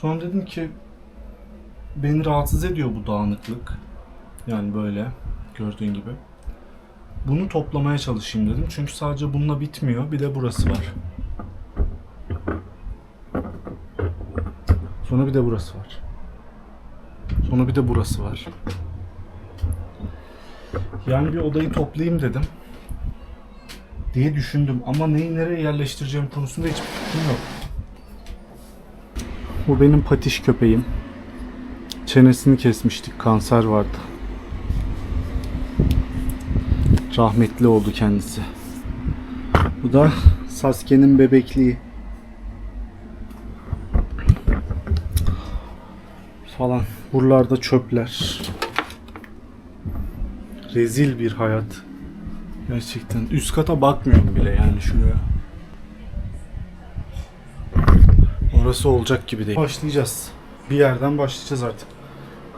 Sonra dedim ki beni rahatsız ediyor bu dağınıklık. Yani böyle gördüğün gibi. Bunu toplamaya çalışayım dedim. Çünkü sadece bununla bitmiyor. Bir de burası var. Sonra bir de burası var. Sonra bir de burası var. Yani bir odayı toplayayım dedim. Diye düşündüm ama neyi nereye yerleştireceğim konusunda hiçbir fikrim yok. Bu benim patiş köpeğim. Çenesini kesmiştik, kanser vardı. Rahmetli oldu kendisi. Bu da Sasuke'nin bebekliği. Falan. Buralarda çöpler. Rezil bir hayat. Gerçekten. Üst kata bakmıyorum bile yani şuraya. Orası olacak gibi değil. Başlayacağız. Bir yerden başlayacağız artık.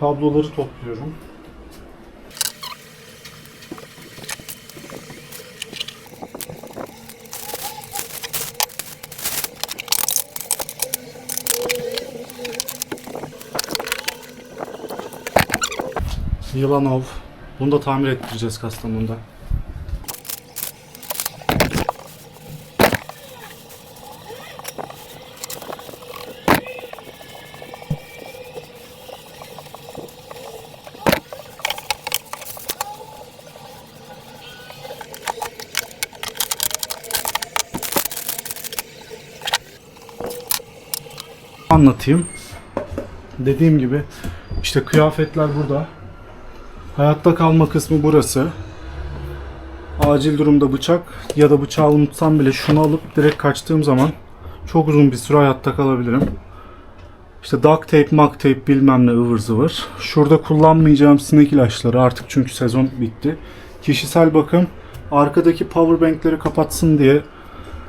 Kabloları topluyorum. Yılanov. Bunu da tamir ettireceğiz Kastamonu'da. Anlatayım. Dediğim gibi işte kıyafetler burada. Hayatta kalma kısmı burası. Acil durumda bıçak ya da bıçağı unutsam bile şunu alıp direkt kaçtığım zaman çok uzun bir süre hayatta kalabilirim. İşte duct tape, mak tape bilmem ne ıvır zıvır. Şurada kullanmayacağım sinek ilaçları artık çünkü sezon bitti. Kişisel bakım arkadaki power bankleri kapatsın diye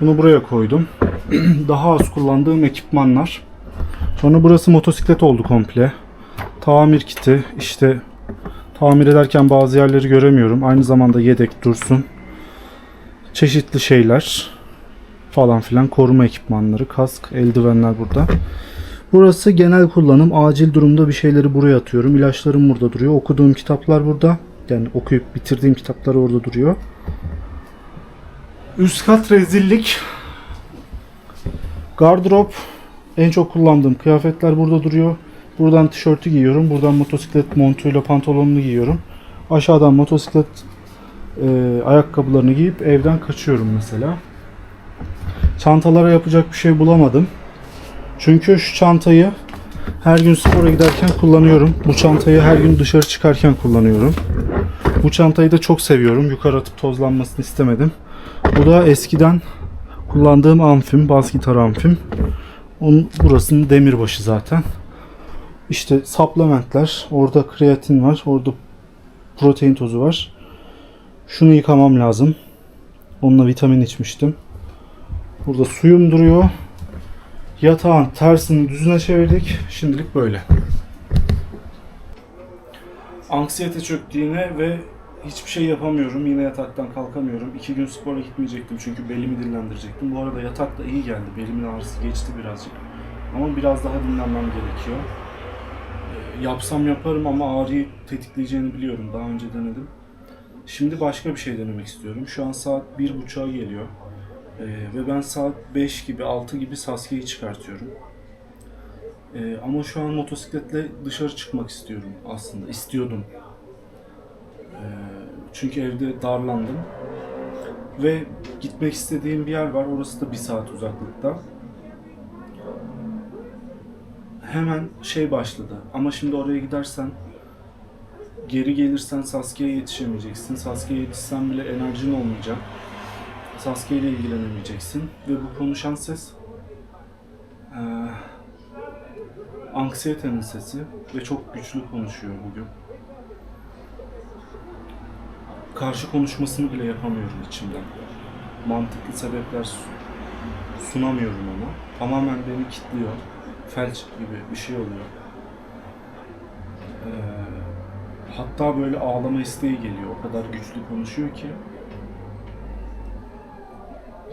bunu buraya koydum. Daha az kullandığım ekipmanlar. Sonra burası motosiklet oldu komple. Tamir kiti işte Tamir ederken bazı yerleri göremiyorum. Aynı zamanda yedek dursun. Çeşitli şeyler falan filan koruma ekipmanları, kask, eldivenler burada. Burası genel kullanım. Acil durumda bir şeyleri buraya atıyorum. İlaçlarım burada duruyor. Okuduğum kitaplar burada. Yani okuyup bitirdiğim kitaplar orada duruyor. Üst kat rezillik. Gardırop en çok kullandığım kıyafetler burada duruyor. Buradan tişörtü giyiyorum. Buradan motosiklet montuyla pantolonunu giyiyorum. Aşağıdan motosiklet e, ayakkabılarını giyip evden kaçıyorum mesela. Çantalara yapacak bir şey bulamadım. Çünkü şu çantayı her gün spora giderken kullanıyorum. Bu çantayı her gün dışarı çıkarken kullanıyorum. Bu çantayı da çok seviyorum. Yukarı atıp tozlanmasını istemedim. Bu da eskiden kullandığım amfim, bas gitar amfim. Onun burasının demirbaşı zaten. İşte supplementler. Orada kreatin var. Orada protein tozu var. Şunu yıkamam lazım. Onunla vitamin içmiştim. Burada suyum duruyor. Yatağın tersini düzüne çevirdik. Şimdilik böyle. Anksiyete çöktüğüne ve hiçbir şey yapamıyorum. Yine yataktan kalkamıyorum. İki gün spora gitmeyecektim çünkü belimi dinlendirecektim. Bu arada yatak da iyi geldi. Belimin ağrısı geçti birazcık. Ama biraz daha dinlenmem gerekiyor. Ee, Yapsam yaparım ama ağrıyı tetikleyeceğini biliyorum. Daha önce denedim. Şimdi başka bir şey denemek istiyorum. Şu an saat 1.30'a geliyor. Ee, ve ben saat 5 gibi 6 gibi Sasuke'yi çıkartıyorum. Ee, ama şu an motosikletle dışarı çıkmak istiyorum aslında. İstiyordum. Ee, çünkü evde darlandım. Ve gitmek istediğim bir yer var. Orası da bir saat uzaklıkta. Hemen şey başladı. Ama şimdi oraya gidersen geri gelirsen Sasuke'ye yetişemeyeceksin. Sasuke'ye yetişsen bile enerjin olmayacak. Sasuke ile ilgilenemeyeceksin. Ve bu konuşan ses eee anksiyetenin sesi ve çok güçlü konuşuyor bugün. Karşı konuşmasını bile yapamıyorum içimden. Mantıklı sebepler su- sunamıyorum ona. Tamamen beni kilitliyor. Felç gibi bir şey oluyor. Ee, hatta böyle ağlama isteği geliyor. O kadar güçlü konuşuyor ki.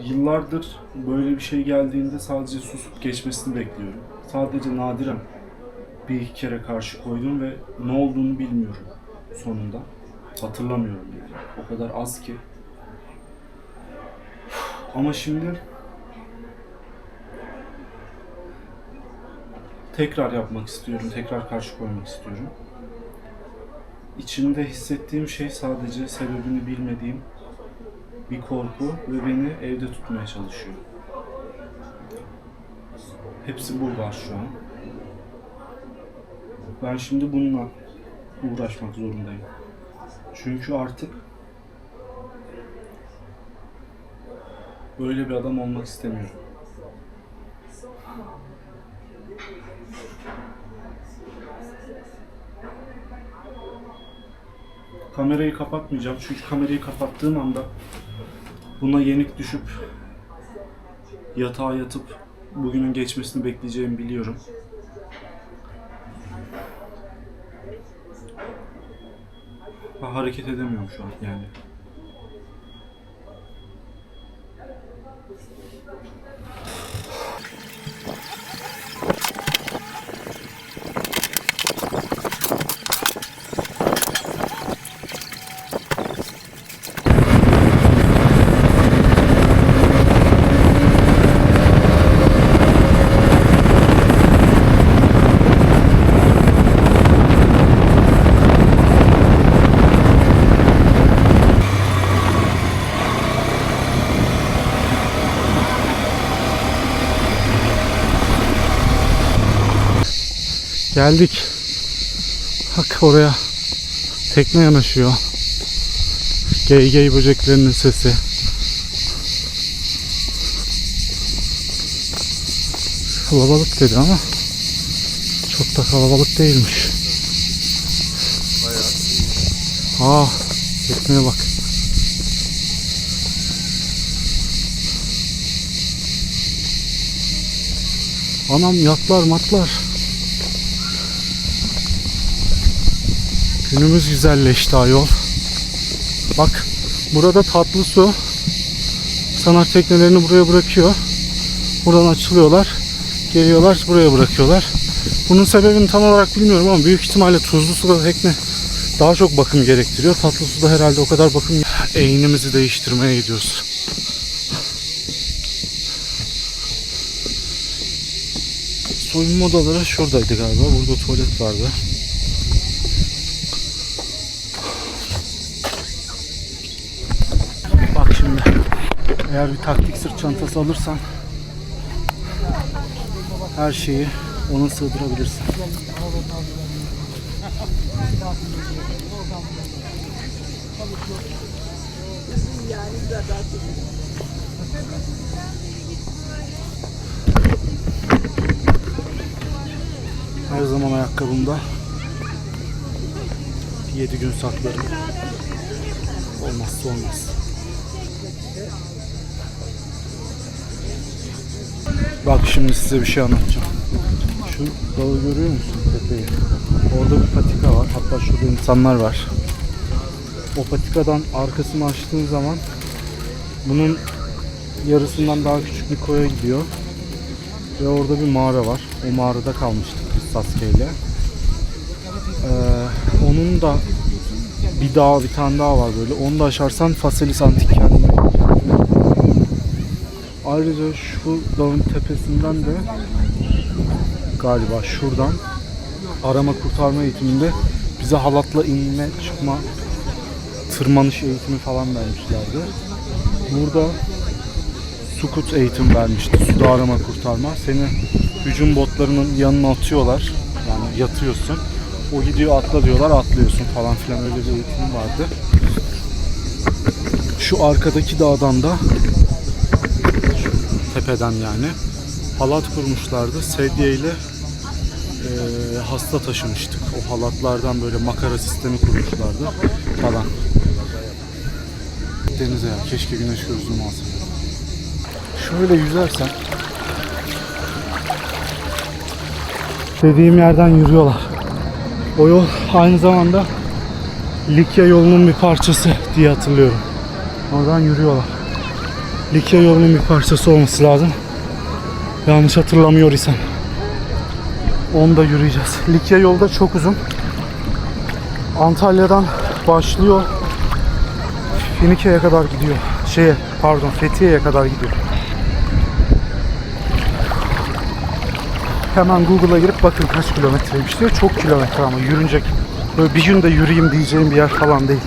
Yıllardır böyle bir şey geldiğinde sadece susup geçmesini bekliyorum. sadece nadiren bir iki kere karşı koydum ve ne olduğunu bilmiyorum sonunda. Hatırlamıyorum yani. O kadar az ki. Ama şimdi tekrar yapmak istiyorum. Tekrar karşı koymak istiyorum. İçimde hissettiğim şey sadece sebebini bilmediğim bir korku ve beni evde tutmaya çalışıyor. Hepsi bu var şu an. Ben şimdi bununla uğraşmak zorundayım. Çünkü artık böyle bir adam olmak istemiyorum. Kamerayı kapatmayacağım çünkü kamerayı kapattığım anda buna yenik düşüp yatağa yatıp bugünün geçmesini bekleyeceğimi biliyorum. Hareket edemiyorum şu an yani. Geldik. Bak oraya tekne yanaşıyor. Gey gey böceklerinin sesi. Kalabalık dedi ama çok da kalabalık değilmiş. Aa, tekneye bak. Anam yatlar matlar. Günümüz güzelleşti ayol. Bak burada tatlı su. Sanar teknelerini buraya bırakıyor. Buradan açılıyorlar. Geliyorlar buraya bırakıyorlar. Bunun sebebini tam olarak bilmiyorum ama büyük ihtimalle tuzlu suda tekne daha çok bakım gerektiriyor. Tatlı suda herhalde o kadar bakım eğinimizi değiştirmeye gidiyoruz. Soyunma odaları şuradaydı galiba. Burada tuvalet vardı. Bak şimdi eğer bir taktik sırt çantası alırsan her şeyi ona sığdırabilirsin. Her zaman ayakkabımda 7 gün saklarım. Olmazsa olmaz. Bak şimdi size bir şey anlatacağım. Şu dağı görüyor musun tepeyi? Orada bir patika var. Hatta şurada insanlar var. O patikadan arkasını açtığın zaman bunun yarısından daha küçük bir koya gidiyor. Ve orada bir mağara var. O mağarada kalmıştık biz Sasuke ile. Ee, onun da bir dağ bir tane daha var böyle. Onu da aşarsan Faselis Antik Ayrıca şu dağın tepesinden de galiba şuradan arama kurtarma eğitiminde bize halatla inme çıkma tırmanış eğitimi falan vermişlerdi. Burada sukut eğitim vermişti. Suda arama kurtarma. Seni hücum botlarının yanına atıyorlar. Yani yatıyorsun. O gidiyor atla diyorlar atlıyorsun falan filan öyle bir eğitim vardı. Şu arkadaki dağdan da tepeden yani halat kurmuşlardı. Sedye ile e, hasta taşımıştık. O halatlardan böyle makara sistemi kurmuşlardı falan. Denize ya keşke güneş gözlüğümü alsaydım. Şöyle yüzersen dediğim yerden yürüyorlar. O yol aynı zamanda Likya yolunun bir parçası diye hatırlıyorum. Oradan yürüyorlar. Likya yolunun bir parçası olması lazım. Yanlış hatırlamıyor isem. Onu da yürüyeceğiz. Likya yolda çok uzun. Antalya'dan başlıyor. Finike'ye kadar gidiyor. Şeye pardon Fethiye'ye kadar gidiyor. Hemen Google'a girip bakın kaç kilometreymiş diyor. Çok kilometre ama yürünecek. Böyle bir gün de yürüyeyim diyeceğim bir yer falan değil.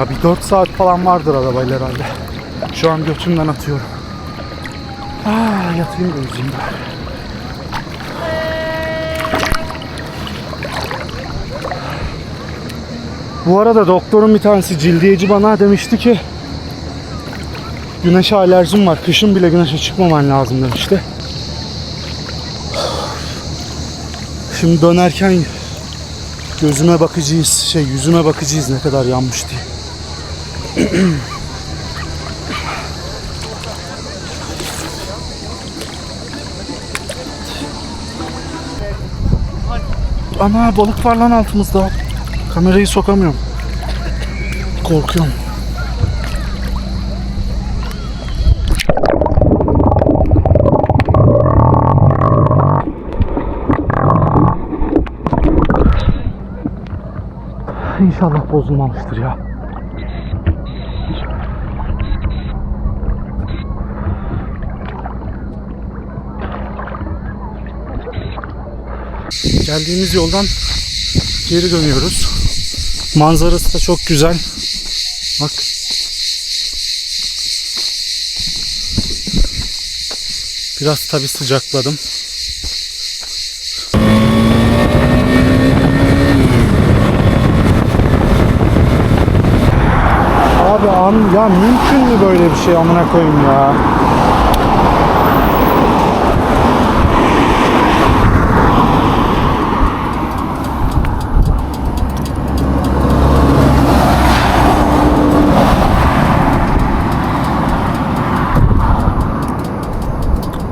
Ya bir 4 saat falan vardır arabayla herhalde. Şu an götümden atıyorum. Aa, yatayım da bari. Bu arada doktorun bir tanesi cildiyeci bana demişti ki Güneşe alerjim var. Kışın bile güneşe çıkmaman lazım demişti. Şimdi dönerken gözüme bakacağız, şey yüzüme bakacağız ne kadar yanmış diye. Ana balık var lan altımızda. Kamerayı sokamıyorum. Korkuyorum. İnşallah bozulmamıştır ya. Geldiğimiz yoldan geri dönüyoruz. Manzarası da çok güzel. Bak. Biraz tabi sıcakladım. Abi an ya mümkün mü böyle bir şey amına koyayım ya?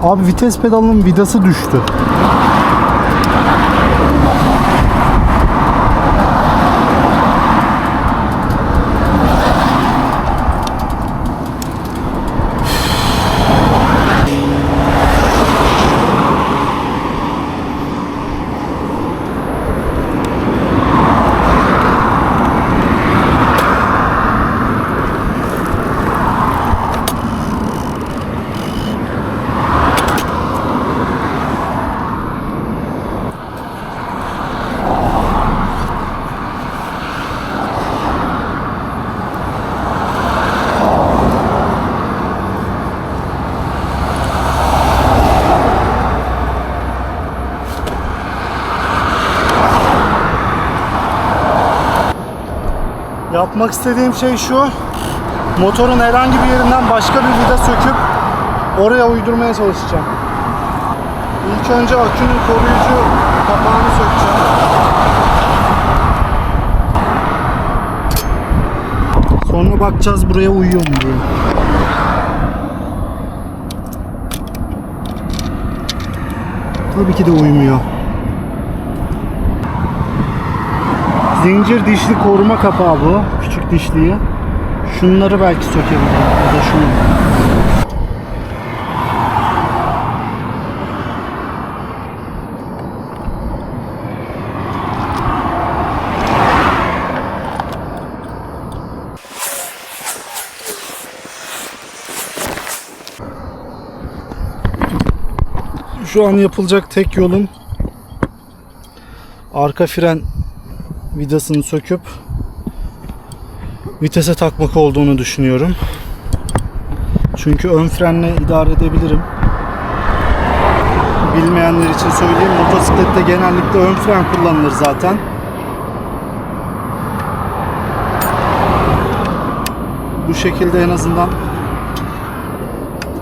Abi vites pedalının vidası düştü. Yapmak istediğim şey şu. Motorun herhangi bir yerinden başka bir vida söküp oraya uydurmaya çalışacağım. İlk önce akünün koruyucu kapağını sökeceğim. Sonra bakacağız buraya uyuyor mu diye. Tabii ki de uymuyor. Zincir dişli koruma kapağı bu. Küçük dişliyi. Şunları belki sökebilirim. Ya da şunu. Şu an yapılacak tek yolun arka fren vidasını söküp vitese takmak olduğunu düşünüyorum. Çünkü ön frenle idare edebilirim. Bilmeyenler için söyleyeyim. Motosiklette genellikle ön fren kullanılır zaten. Bu şekilde en azından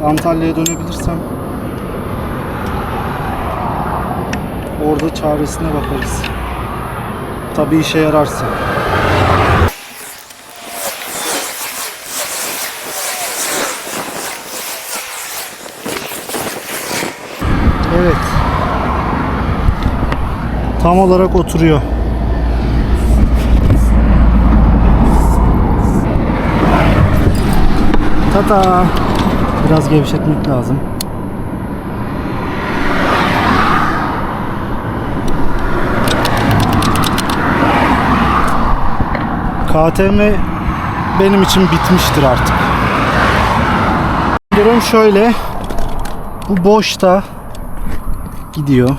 Antalya'ya dönebilirsem orada çaresine bakarız. Tabii işe yararsa. Evet. Tam olarak oturuyor. Tata. Biraz gevşetmek lazım. KTM benim için bitmiştir artık. Durum şöyle. Bu boşta gidiyor.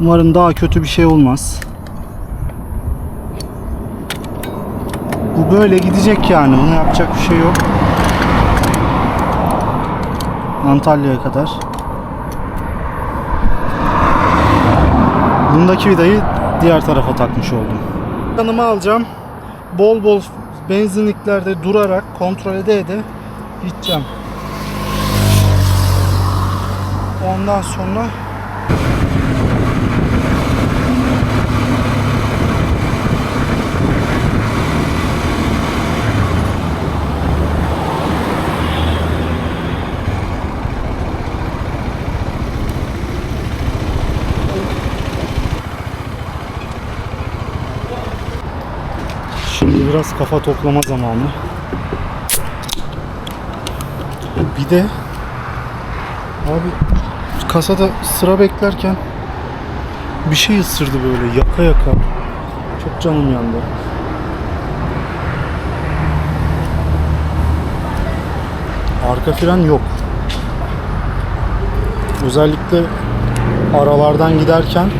Umarım daha kötü bir şey olmaz. Bu böyle gidecek yani. Buna yapacak bir şey yok. Antalya'ya kadar. Bundaki vidayı diğer tarafa takmış oldum. Yanıma alacağım. Bol bol benzinliklerde durarak kontrol ede ede gideceğim. Ondan sonra Şimdi biraz kafa toplama zamanı. Bir de abi kasada sıra beklerken bir şey ısırdı böyle yaka yaka. Çok canım yandı. Arka fren yok. Özellikle aralardan giderken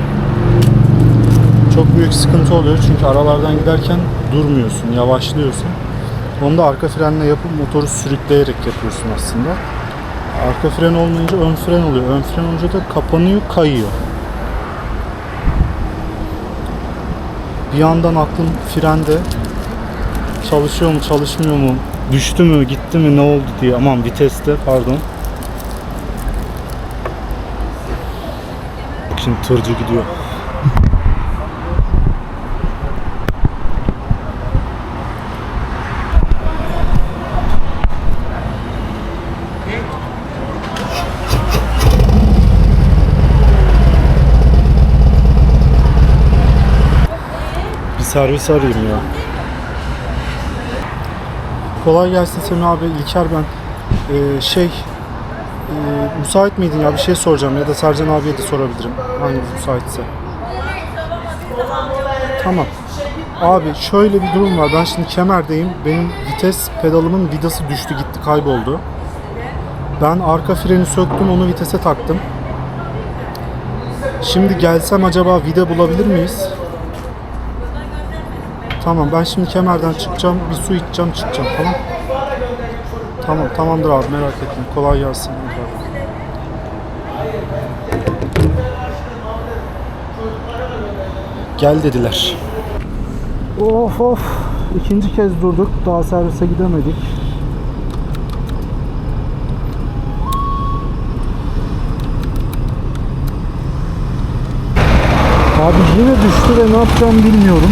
çok büyük sıkıntı oluyor çünkü aralardan giderken durmuyorsun, yavaşlıyorsun. Onu da arka frenle yapıp motoru sürükleyerek yapıyorsun aslında. Arka fren olmayınca ön fren oluyor. Ön fren olunca da kapanıyor, kayıyor. Bir yandan aklım frende çalışıyor mu, çalışmıyor mu, düştü mü, gitti mi, ne oldu diye. Aman viteste, pardon. Şimdi tırcı gidiyor. Servis arayayım ya. Kolay gelsin Semih abi. İlker ben. Ee, şey, e, müsait miydin ya? Bir şey soracağım ya da Sercan abiye de sorabilirim. Hangisi müsaitse. Tamam. Abi şöyle bir durum var. Ben şimdi kemerdeyim. Benim vites pedalımın vidası düştü gitti kayboldu. Ben arka freni söktüm onu vitese taktım. Şimdi gelsem acaba vida bulabilir miyiz? Tamam ben şimdi kemerden çıkacağım. Bir su içeceğim çıkacağım tamam. Tamam tamamdır abi merak etme. Kolay gelsin. Gel dediler. Of of. İkinci kez durduk. Daha servise gidemedik. Abi yine düştü ve ne yapacağımı bilmiyorum.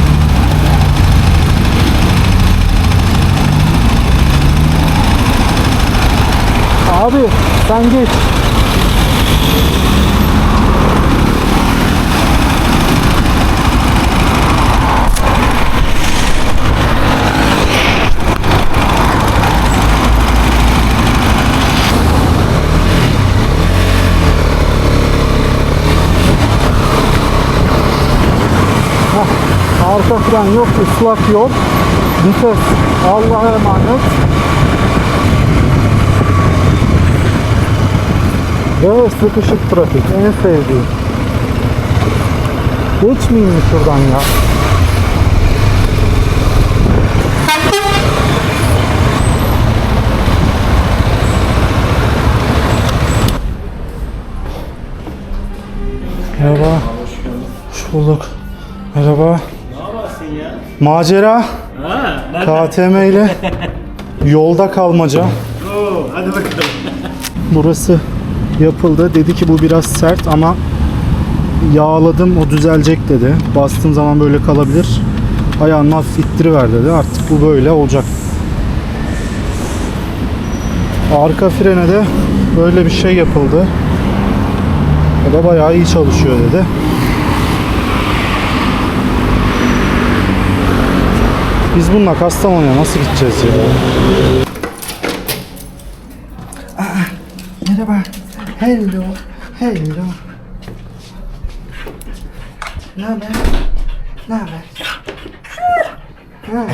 Abi sen geç. Hah, Arka fren yok, ıslak yol. Vites Allah'a emanet. Ve sıkışık trafik en sevdiğim. Geçmeyeyim mi şuradan ya? Merhaba. Hoş bulduk. Merhaba. Ne yaparsın ya? Macera Ha, nerede? KTM ile yolda kalmaca. Oo, hadi bakalım. Burası yapıldı. Dedi ki bu biraz sert ama yağladım o düzelecek dedi. Bastığım zaman böyle kalabilir. Ayağını hafif ittiriver dedi. Artık bu böyle olacak. Arka frene de böyle bir şey yapıldı. O da bayağı iyi çalışıyor dedi. Biz bununla Kastamonu'ya nasıl gideceğiz ya? Merhaba. Hello. Hello. Ne haber? Ne haber? Ha.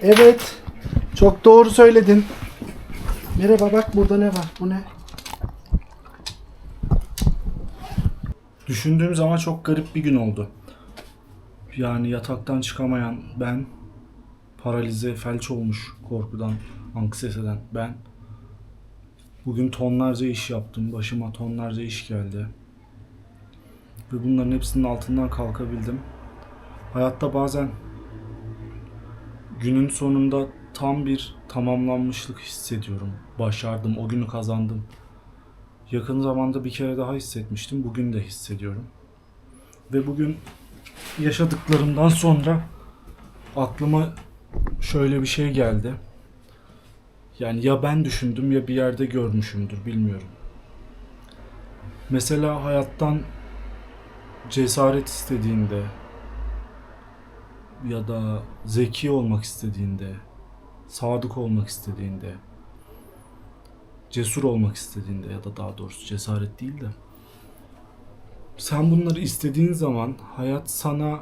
Evet. Çok doğru söyledin. Merhaba bak burada ne var? Bu ne? Düşündüğüm zaman çok garip bir gün oldu. Yani yataktan çıkamayan ben, paralize, felç olmuş korkudan, anksiyeteden ben. Bugün tonlarca iş yaptım. Başıma tonlarca iş geldi. Ve bunların hepsinin altından kalkabildim. Hayatta bazen günün sonunda tam bir tamamlanmışlık hissediyorum. Başardım, o günü kazandım. Yakın zamanda bir kere daha hissetmiştim. Bugün de hissediyorum. Ve bugün yaşadıklarımdan sonra aklıma şöyle bir şey geldi. Yani ya ben düşündüm ya bir yerde görmüşümdür bilmiyorum. Mesela hayattan cesaret istediğinde ya da zeki olmak istediğinde, sadık olmak istediğinde, cesur olmak istediğinde ya da daha doğrusu cesaret değil de sen bunları istediğin zaman hayat sana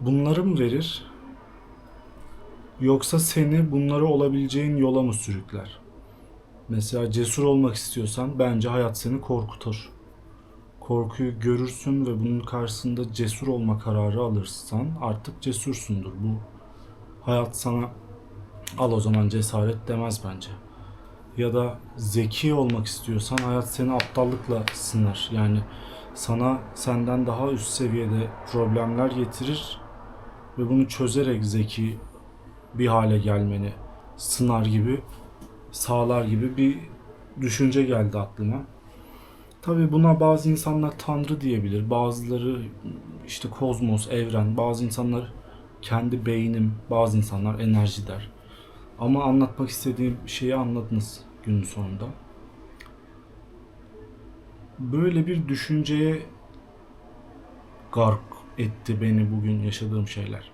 bunları mı verir? Yoksa seni bunları olabileceğin yola mı sürükler? Mesela cesur olmak istiyorsan bence hayat seni korkutur. Korkuyu görürsün ve bunun karşısında cesur olma kararı alırsan artık cesursundur. Bu hayat sana al o zaman cesaret demez bence ya da zeki olmak istiyorsan hayat seni aptallıkla sınar. Yani sana senden daha üst seviyede problemler getirir ve bunu çözerek zeki bir hale gelmeni sınar gibi sağlar gibi bir düşünce geldi aklıma. Tabii buna bazı insanlar tanrı diyebilir. Bazıları işte kozmos, evren, bazı insanlar kendi beynim, bazı insanlar enerji der. Ama anlatmak istediğim şeyi anladınız günün sonunda. Böyle bir düşünceye gark etti beni bugün yaşadığım şeyler.